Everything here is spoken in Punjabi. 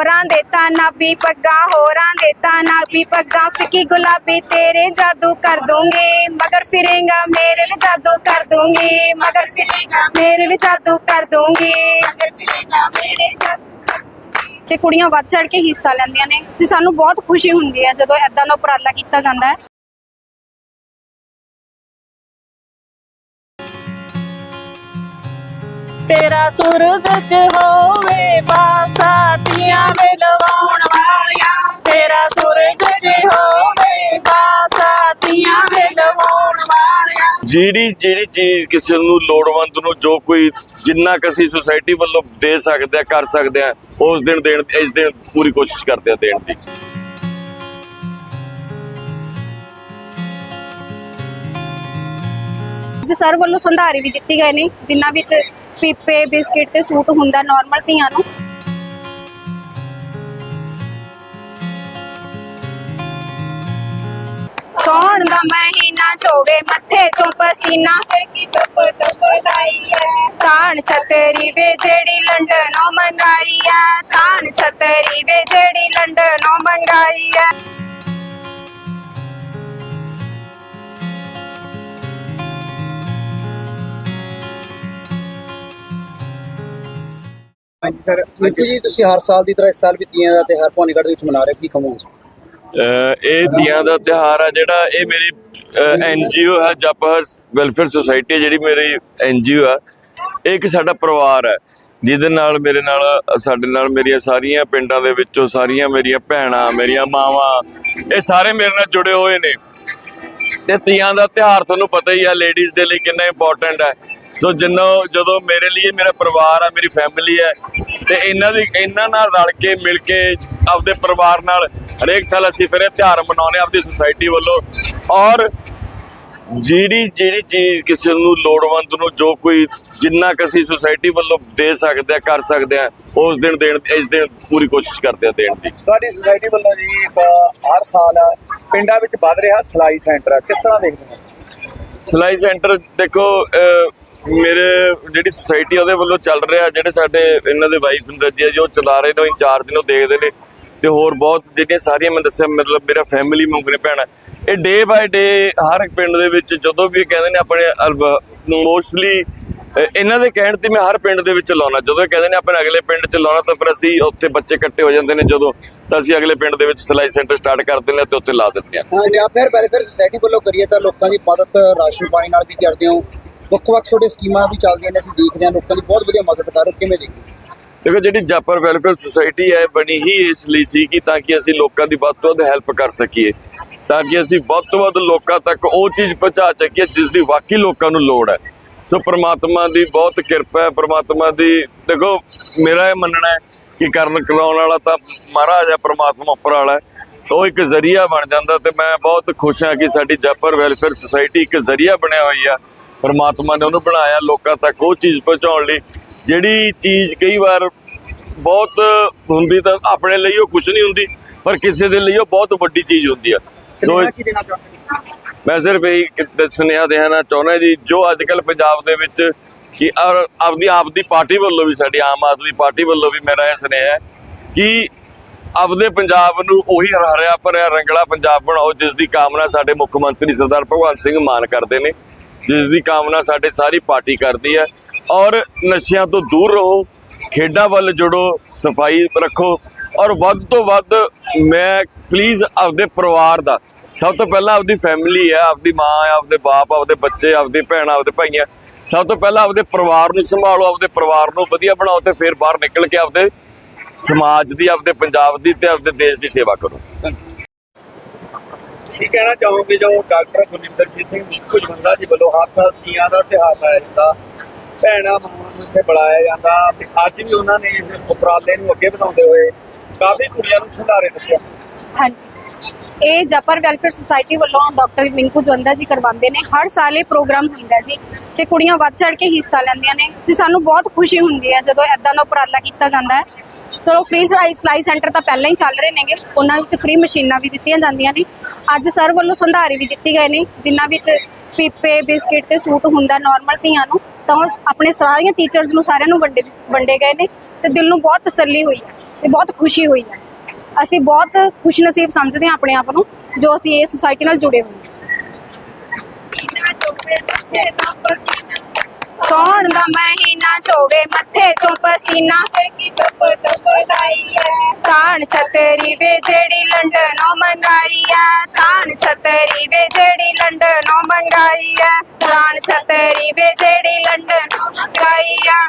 ਹੋਰਾਂ ਦੇ ਤਾਂ ਨਾਬੀ ਪੱਗਾ, ਹੋਰਾਂ ਦੇ ਤਾਂ ਨਾਬੀ ਪੱਗਾ। ਫਿੱਕੀ ਗੁਲਾਬੀ ਤੇਰੇ ਜਾਦੂ ਕਰ ਦੂੰਗੀ, ਮਗਰ ਫਿਰੇਗਾ ਮੇਰੇ ਲਈ ਜਾਦੂ ਕਰ ਦੂੰਗੀ, ਮਗਰ ਫਿਰੇਗਾ ਮੇਰੇ ਲਈ ਜਾਦੂ ਕਰ ਦੂੰਗੀ। ਮਗਰ ਫਿਰੇਗਾ ਮੇਰੇ ਜਾਦੂ ਤੇ ਕੁੜੀਆਂ ਵੱਧ ਚੜ ਕੇ ਹਿੱਸਾ ਲੈਂਦੀਆਂ ਨੇ ਤੇ ਸਾਨੂੰ ਬਹੁਤ ਖੁਸ਼ੀ ਹੁੰਦੀ ਹੈ ਜਦੋਂ ਐਦਾਂ ਦਾ ਉਪਰਾਲਾ ਕੀਤਾ ਜਾਂਦਾ ਹੈ। ਤੇਰਾ ਸੁਰਗ ਚ ਹੋਵੇ ਬਾਸਾਤੀਆਂ ਮਿਲਵਾਉਣ ਵਾਲਿਆ ਤੇਰਾ ਸੁਰਗ ਚ ਹੋਵੇ ਬਾਸਾਤੀਆਂ ਮਿਲਵਾਉਣ ਵਾਲਿਆ। ਜਿਹੜੀ ਜਿਹੜੀ ਚੀਜ਼ ਕਿਸੇ ਨੂੰ ਲੋੜਵੰਦ ਨੂੰ ਜੋ ਕੋਈ ਜਿੰਨਾ ਕੁ ਅਸੀਂ ਸੁਸਾਇਟੀ ਵੱਲੋਂ ਦੇ ਸਕਦੇ ਆ ਕਰ ਸਕਦੇ ਆ ਉਸ ਦਿਨ ਦੇਣ ਇਸ ਦਿਨ ਪੂਰੀ ਕੋਸ਼ਿਸ਼ ਕਰਦੇ ਆ ਦੇਣ ਦੀ। ਅੱਜ ਸਰ ਵੱਲੋਂ ਸੰਧਾਰੇ ਵੀ ਦਿੱਤੇ ਗਏ ਨੇ ਜਿਨ੍ਹਾਂ ਵਿੱਚ ਪੀਪੇ, ਬਿਸਕਿਟ ਤੇ ਸੂਟ ਹੁੰਦਾ ਨਾਰਮਲ ਧੀਆਂ ਨੂੰ। ਸੌਣ ਦਾ ਮਹੀਨਾ, ਚੋਵੇ ਮੱਥੇ ਤੋਂ ਪਸੀਨਾ। ਕੀ ਤਪ ਤਪ ਲਾਈ ਐ ਤਾਣ ਛਤਰੀ ਵੇ ਜਿਹੜੀ ਲੰਡਨੋਂ ਮੰਗਾਈ ਐ ਤਾਣ ਛਤਰੀ ਵੇ ਜਿਹੜੀ ਲੰਡਨੋਂ ਮੰਗਾਈ ਐ ਹਾਂਜੀ ਸਰ। ਮਿੰਟੂ ਜੀ ਤੁਸੀਂ ਹਰ ਸਾਲ ਦੀ ਤਰ੍ਹਾਂ ਇਸ ਸਾਲ ਵੀ ਤੀਆਂ ਦਾ ਤਿਉਹਾਰ ਭਵਾਨੀਗੜ੍ਹ ਦੇ ਵਿੱਚ ਮਨਾ ਰਹੇ ਹੋ ਕੀ ਕਹੋਗੇ? ਅਹ ਇਹ ਤੀਆਂ ਦਾ ਤਿਹਾਰ ਆ ਜਿਹੜਾ ਇਹ ਮੇਰੀ ਐਨਜੀਓ ਹੈ ਜਪਹਰ ਵੈਲਫੇਅਰ ਸੁਸਾਇਟੀ ਜਿਹੜੀ ਮੇਰੀ ਐਨਜੀਓ ਆ। ਇਹ ਇੱਕ ਸਾਡਾ ਪਰਿਵਾਰ ਹੈ ਜਿਹਦੇ ਨਾਲ ਮੇਰੇ ਨਾਲ ਸਾਡੇ ਨਾਲ ਮੇਰੀਆਂ ਸਾਰੀਆਂ ਪਿੰਡਾਂ ਦੇ ਵਿੱਚੋਂ ਸਾਰੀਆਂ ਮੇਰੀਆਂ ਭੈਣਾਂ ਮੇਰੀਆਂ ਮਾਵਾਂ ਇਹ ਸਾਰੇ ਮੇਰੇ ਨਾਲ ਜੁੜੇ ਹੋਏ ਨੇ। ਤੇ ਤੀਆਂ ਦਾ ਤਿਹਾਰ ਤੁਹਾਨੂੰ ਪਤਾ ਹੀ ਆ ਲੇਡੀਜ਼ ਦੇ ਲਈ ਕਿੰਨਾ ਇੰਪੋਰਟੈਂਟ ਹੈ। ਸੋ ਜਿੰਨੋਂ ਜਦੋਂ ਮੇਰੇ ਲਈ, ਮੇਰਾ ਪਰਿਵਾਰ ਆ, ਮੇਰੀ ਫੈਮਿਲੀ ਹੈ, ਤੇ ਇਹਨਾਂ ਦੀ ਇਹਨਾਂ ਨਾਲ ਰਲ ਕੇ, ਮਿਲ ਕੇ ਆਪਦੇ ਪਰਿਵਾਰ ਨਾਲ ਹਰੇਕ ਸਾਲ ਅਸੀਂ ਫਿਰ ਇਹ ਤਿਉਹਾਰ ਮਨਾਉਂਦੇ ਹਾਂ ਆਪਦੀ ਸੁਸਾਇਟੀ ਵੱਲੋਂ। ਔਰ ਜਿਹੜੀ ਜਿਹੜੀ ਚੀਜ਼ ਕਿਸੇ ਨੂੰ ਲੋੜਵੰਦ ਨੂੰ ਜੋ ਕੋਈ ਜਿੰਨਾ ਕੁ ਅਸੀਂ ਸੁਸਾਇਟੀ ਵੱਲੋਂ ਦੇ ਸਕਦੇ ਆ ਕਰ ਸਕਦੇ ਆ ਉਸ ਦਿਨ ਦੇਣ ਇਸ ਦਿਨ ਪੂਰੀ ਕੋਸ਼ਿਸ਼ ਕਰਦੇ ਆ ਦੇਣ ਦੀ। ਤੁਹਾਡੀ ਸੁਸਾਇਟੀ ਵੱਲੋਂ ਜੀ ਹਰ ਸਾਲ ਪਿੰਡਾਂ ਵਿੱਚ ਵੱਧ ਰਿਹਾ ਸਿਲਾਈ ਸੈਂਟਰ ਕਿਸ ਤਰ੍ਹਾਂ ਦੇਖਦੇ ਹੋ? ਸਿਲਾਈ ਸੈਂਟਰ ਦੇਖੋ ਮੇਰੇ ਜਿਹੜੀ ਸੁਸਾਇਟੀ ਉਹਦੇ ਵੱਲੋਂ ਚੱਲ ਰਿਹਾ ਜਿਹੜੇ ਸਾਡੇ ਇਹਨਾਂ ਦੇ ਵਾਈਫ ਹੁੰਦੇ ਜੀ ਜੋ ਚਲਾ ਰਹੇ ਨੇ ਇੰਚਾਰਜ ਨੇ ਉਹ ਦੇਖਦੇ ਨੇ। ਤੇ ਹੋਰ ਬਹੁਤ ਜਿਹੜੀਆਂ ਸਾਰੀਆਂ ਮੈਂ ਦੱਸਿਆ ਮਤਲਬ ਮੇਰਾ ਫੈਮਿਲੀ ਮੰਗਨੇ ਭੈਣਾ ਇਹ ਡੇ ਬਾਏ ਡੇ ਹਰ ਇੱਕ ਪਿੰਡ ਦੇ ਵਿੱਚ ਜਦੋਂ ਵੀ ਇਹ ਕਹਿੰਦੇ ਨੇ ਆਪਣੇ ਮੋਸਟਲੀ ਇਹਨਾਂ ਦੇ ਕਹਿਣ ਤੇ ਮੈਂ ਹਰ ਪਿੰਡ ਦੇ ਵਿੱਚ ਲਾਉਣਾ। ਜਦੋਂ ਇਹ ਕਹਿੰਦੇ ਨੇ ਆਪਣੇ ਅਗਲੇ ਪਿੰਡ 'ਚ ਲਾਉਣਾ ਤਾਂ ਫਿਰ ਅਸੀਂ ਉੱਥੇ ਬੱਚੇ ਇਕੱਠੇ ਹੋ ਜਾਂਦੇ ਨੇ ਜਦੋਂ ਤਾਂ ਅਸੀਂ ਅਗਲੇ ਪਿੰਡ ਦੇ ਵਿੱਚ ਸਿਲਾਈ ਸੈਂਟਰ ਸਟਾਰਟ ਕਰ ਦਿੰਦੇ ਤੇ ਉੱਥੇ ਲਾ ਦਿੰਦੇ ਹਾਂ। ਜਾਂ ਫਿਰ ਵੈਲਫੇਅਰ ਸੁਸਾਇਟੀ ਵੱਲੋਂ ਕਰੀਏ ਤਾਂ ਲੋਕਾਂ ਦੀ ਮਦਦ ਰਾਸ਼ਨ ਪਾਣੀ ਨਾਲ ਵੀ ਕਰਦੇ ਹੋ। ਵੱਖ-ਵੱਖ ਛੋਟੇ ਸਕੀਮਾਂ ਵੀ ਚੱਲਦੀਆਂ ਨੇ ਅਸੀਂ ਦੇਖਦੇ ਹਾਂ ਲੋਕਾਂ ਦੀ ਬਹੁਤ ਵਧੀਆ ਮਦਦ ਕਰ ਰਹੇ ਕਿਵੇਂ ਦੇਖਦੇ? ਦੇਖੋ ਜਿਹੜੀ ਜਾਪਰ ਵੈਲਫੇਅਰ ਸੁਸਾਇਟੀ ਹੈ ਬਣੀ ਹੀ ਇਸ ਲਈ ਸੀ ਕਿ ਤਾਂ ਕਿ ਅਸੀਂ ਲੋਕਾਂ ਦੀ ਵੱਧ ਤੋਂ ਵੱਧ ਹੈਲਪ ਕਰ ਸਕੀਏ। ਤਾਂ ਕਿ ਅਸੀਂ ਵੱਧ ਤੋਂ ਵੱਧ ਲੋਕਾਂ ਤੱਕ ਉਹ ਚੀਜ਼ ਪਹੁੰਚਾ ਸਕੀਏ ਜਿਸ ਦੀ ਵਾਕਈ ਲੋਕਾਂ ਨੂੰ ਲੋੜ ਹੈ। ਸੋ ਪ੍ਰਮਾਤਮਾ ਦੀ ਬਹੁਤ ਕਿਰਪਾ ਹੈ, ਪ੍ਰਮਾਤਮਾ ਦੀ, ਦੇਖੋ, ਮੇਰਾ ਇਹ ਮੰਨਣਾ ਹੈ ਕਿ ਕਰਨ ਕਰਾਉਣ ਵਾਲਾ ਤਾਂ ਮਹਾਰਾਜ ਹੈ, ਪ੍ਰਮਾਤਮਾ ਉੱਪਰ ਵਾਲਾ ਹੈ। ਉਹ ਇੱਕ ਜ਼ਰੀਆ ਬਣ ਜਾਂਦਾ ਤੇ ਮੈਂ ਬਹੁਤ ਖੁਸ਼ ਹਾਂ ਕਿ ਸਾਡੀ ਜਾਪਰ ਵੈਲਫੇਅਰ ਸੁਸਾਇਟੀ ਇੱਕ ਜ਼ਰੀਆ ਬਣਿਆ ਹੋਈ ਆ। ਪਰਮਾਤਮਾ ਨੇ ਉਹਨੂੰ ਬਣਾਇਆ ਲੋਕਾਂ ਤੱਕ ਉਹ ਚੀਜ਼ ਪਹੁੰਚਾਉਣ ਲਈ। ਜਿਹੜੀ ਚੀਜ਼ ਕਈ ਵਾਰ ਬਹੁਤ ਹੁੰਦੀ ਤਾਂ ਆਪਣੇ ਲਈ ਉਹ ਕੁਝ ਨਹੀਂ ਹੁੰਦੀ, ਪਰ ਕਿਸੇ ਦੇ ਲਈ ਉਹ ਬਹੁਤ ਵੱਡੀ ਚੀਜ਼ ਹੁੰਦੀ ਆ। ਸੋ ਸੁਨੇਹਾ ਕੀ ਦੇਣਾ ਚਾਹੁੰਦੇ ਹੋ? ਮੈਂ ਸਿਰਫ ਇਹੀ ਕਿ- ਸੁਨੇਹਾ ਦੇਣਾ ਚਾਹੁੰਦਾ ਜੀ ਜੋ ਅੱਜ ਕੱਲ ਪੰਜਾਬ ਦੇ ਵਿੱਚ ਕਿ ਆਪਦੀ ਆਪ ਦੀ ਪਾਰਟੀ ਵੱਲੋਂ ਵੀ ਸਾਡੀ ਆਮ ਆਦਮੀ ਪਾਰਟੀ ਵੱਲੋਂ ਵੀ ਮੇਰਾ ਇਹ ਸੁਨੇਹਾ ਹੈ ਕਿ ਆਪਦੇ ਪੰਜਾਬ ਨੂੰ ਉਹੀ ਹਰਿਆ ਭਰਿਆ ਰੰਗਲਾ ਪੰਜਾਬ ਬਣਾਓ ਜਿਸ ਦੀ ਕਾਮਨਾ ਸਾਡੇ ਮੁੱਖ ਮੰਤਰੀ ਸਰਦਾਰ ਭਗਵੰਤ ਸਿੰਘ ਮਾਨ ਕਰਦੇ ਨੇ ਜਿਸ ਦੀ ਕਾਮਨਾ ਸਾਡੇ ਸਾਰੀ ਪਾਰਟੀ ਕਰਦੀ ਹੈ ਔਰ ਨਸ਼ਿਆਂ ਤੋਂ ਦੂਰ ਰਹੋ। ਖੇਡਾਂ ਵੱਲ ਜੁੜੋ, ਸਫ਼ਾਈ ਰੱਖੋ ਔਰ ਵੱਧ ਤੋਂ ਵੱਧ ਮੈਂ ਪਲੀਜ਼ ਆਪਦੇ ਪਰਿਵਾਰ ਦਾ, ਸਭ ਤੋਂ ਪਹਿਲਾਂ ਆਪਦੀ ਫੈਮਿਲੀ ਹੈ, ਆਪਦੀ ਮਾਂ ਹੈ, ਆਪਦੇ ਬਾਪ, ਆਪਦੇ ਬੱਚੇ, ਆਪਦੀ ਭੈਣਾਂ, ਆਪਦੇ ਭਾਈਆਂ, ਸਭ ਤੋਂ ਪਹਿਲਾਂ ਆਪਦੇ ਪਰਿਵਾਰ ਨੂੰ ਸੰਭਾਲੋ, ਆਪਦੇ ਪਰਿਵਾਰ ਨੂੰ ਵਧੀਆ ਬਣਾਓ ਤੇ ਫਿਰ ਬਾਹਰ ਨਿਕਲ ਕੇ ਆਪਦੇ ਸਮਾਜ ਦੀ, ਆਪਦੇ ਪੰਜਾਬ ਦੀ ਤੇ ਆਪਦੇ ਦੇਸ਼ ਦੀ ਸੇਵਾ ਕਰੋ। ਕੀ ਕਹਿਣਾ ਚਾਹੋਗੇ ਜੋ ਡਾਕਟਰ ਗੁਰਨਿੰਦਰਜੀਤ ਸਿੰਘ ਖੁਸ਼ਵੰਦਾ ਜੀ ਵੱਲੋਂ ਹਰ ਸਾਲ ਤੀਆਂ ਦਾ ਤਿਉਹਾਰ ਮਨਾਇਆ ਜਾਂਦਾ ਭੈਣਾਂ ਨੂੰ ਇੱਥੇ ਬੁਲਾਇਆ ਜਾਂਦਾ ਤੇ ਅੱਜ ਵੀ ਉਹਨਾਂ ਨੇ ਇਸ ਉਪਰਾਲੇ ਨੂੰ ਅੱਗੇ ਵਧਾਉਂਦੇ ਹੋਏ ਕਾਫੀ ਕੁੜੀਆਂ ਨੂੰ ਸੰਧਾਰੇ ਦਿੱਤੇ। ਹਾਂਜੀ। ਇਹ ਜਪਰ ਵੈਲਫੇਅਰ ਸੁਸਾਇਟੀ ਵੱਲੋਂ ਡਾਕਟਰ ਮਿੰਕੂ ਜਵੰਦਾ ਜੀ ਕਰਵਾਉਂਦੇ ਨੇ। ਹਰ ਸਾਲ ਇਹ ਪ੍ਰੋਗਰਾਮ ਹੁੰਦਾ ਜੀ ਤੇ ਕੁੜੀਆਂ ਵੱਧ ਚੜ ਕੇ ਹਿੱਸਾ ਲੈਂਦੀਆਂ ਨੇ ਤੇ ਸਾਨੂੰ ਬਹੁਤ ਖੁਸ਼ੀ ਹੁੰਦੀ ਹੈ ਜਦੋਂ ਐਦਾਂ ਦਾ ਉਪਰਾਲਾ ਕੀਤਾ ਜਾਂਦਾ ਹੈ। ਚਲੋ ਫ੍ਰੀ ਸਿਲਾਈ ਸਿਲਾਈ ਸੈਂਟਰ ਤਾਂ ਪਹਿਲਾਂ ਹੀ ਚੱਲ ਰਹੇ ਨੇਗੇ। ਉਹਨਾਂ ਵਿੱਚ ਫ੍ਰੀ ਮਸ਼ੀਨਾਂ ਵੀ ਦਿੱਤੀਆਂ ਜਾਂਦੀਆਂ ਨੇ। ਅੱਜ ਸਰ ਵੱਲੋਂ ਸੰਧਾਰੇ ਵੀ ਦਿੱਤੇ ਗਏ ਨੇ, ਜਿਨ੍ਹਾਂ ਵਿੱਚ ਪੀਪੇ, ਬਿਸਕਿਟ ਤੇ ਸੂਟ ਹੁੰਦਾ ਨਾਰਮਲ ਧੀਆਂ ਨੂੰ। ਤਾਂ ਉਹ ਆਪਣੇ ਸਾਰੀਆਂ ਟੀਚਰਸ ਨੂੰ ਸਾਰਿਆਂ ਨੂੰ ਵੰਡੇ ਵੰਡੇ ਗਏ ਨੇ ਤੇ ਦਿਲ ਨੂੰ ਬਹੁਤ ਤਸੱਲੀ ਹੋਈ ਹੈ ਤੇ ਬਹੁਤ ਖੁਸ਼ੀ ਹੋਈ ਹੈ। ਅਸੀਂ ਬਹੁਤ ਖੁਸ਼ਨਸੀਬ ਸਮਝਦੇ ਹਾਂ ਆਪਣੇ ਆਪ ਨੂੰ ਜੋ ਅਸੀਂ ਇਸ ਸੁਸਾਇਟੀ ਨਾਲ ਜੁੜੇ ਹੋਏ ਹਾਂ। ਸੌਣ ਦਾ ਮਹੀਨਾ ਚੋਵੇ, ਮੱਥੇ ਤੋਂ ਪਸੀਨਾ ਤਾਣ ਛਤਰੀ ਵੇ ਜਿਹੜੀ ਲੰਡਨੋਂ ਮੰਗਾਈ ਆ ਤਾਣ ਛਤਰੀ ਵੇ ਜਿਹੜੀ ਲੰਡਨੋਂ ਮੰਗਾਈ ਆ ਤਾਣ ਛਤਰੀ ਵੇ ਜਿਹੜੀ ਲੰਡਨੋਂ ਮੰਗਾਈ ਆ